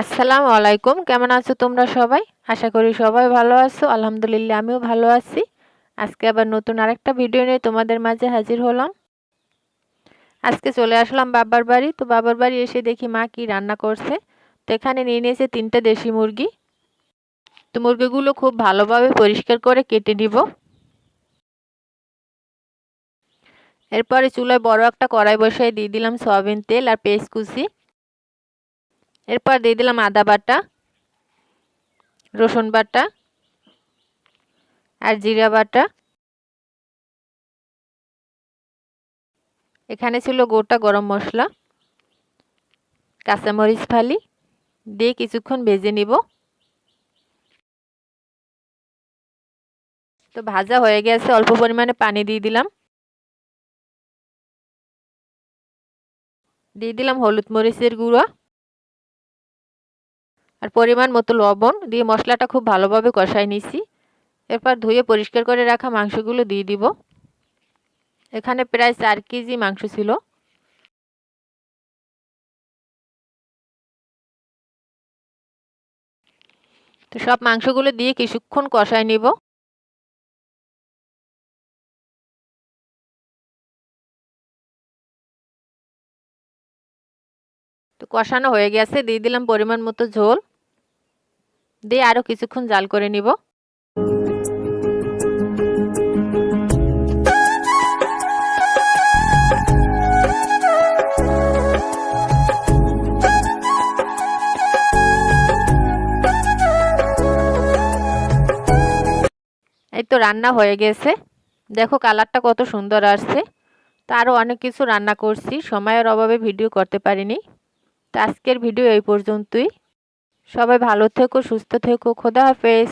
আসসালামু আলাইকুম। কেমন আছো তোমরা সবাই? আশা করি সবাই ভালো আছো। আলহামদুলিল্লাহ, আমিও ভালো আছি। আজকে আবার নতুন আরেকটা ভিডিও নিয়ে তোমাদের মাঝে হাজির হলাম। আজকে চলে আসলাম বাবার বাড়ি। তো বাবার বাড়ি এসে দেখি মা কি রান্না করছে। তো এখানে নিয়ে নিয়েছে তিনটে দেশি মুরগি। তো মুরগিগুলো খুব ভালোভাবে পরিষ্কার করে কেটে নিব। এরপরে চুলায় বড় একটা কড়াই বসায় দিয়ে দিলাম সয়াবিন তেল আর পেস্ট কুচি। এরপর দিয়ে দিলাম আদা বাটা, রসুন বাটা আর জিরা বাটা। এখানে ছিল গোটা গরম মশলা, কাঁচামরিচ ফালি, দিয়ে কিছুক্ষণ ভেজে নিব। তো ভাজা হয়ে গেছে, অল্প পরিমাণে পানি দিয়ে দিলাম। দিয়ে দিলাম হলুদ মরিচের গুঁড়ো। আর পরিমাণ মতো লবণ দিয়ে মশলাটা খুব ভালোভাবে কষাই নিছি। এরপর ধুয়ে পরিষ্কার করে রাখা মাংসগুলো দিয়ে দিব। এখানে প্রায় চার কেজি মাংস ছিল। তো সব মাংসগুলো দিয়ে কিছুক্ষণ কষাই নিব। তো কষানো হয়ে গেছে, দিয়ে দিলাম পরিমাণ মতো ঝোল। দিয়ে আরও কিছুক্ষণ জাল করে নিব। এই তো রান্না হয়ে গেছে। দেখো কালারটা কত সুন্দর আসছে। তো আরও অনেক কিছু রান্না করছি, সময়ের অভাবে ভিডিও করতে পারিনি। তো আজকের ভিডিও এই পর্যন্তই। সবাই ভালো থেকো সুস্থ থেকো। খোদা হাফেজ।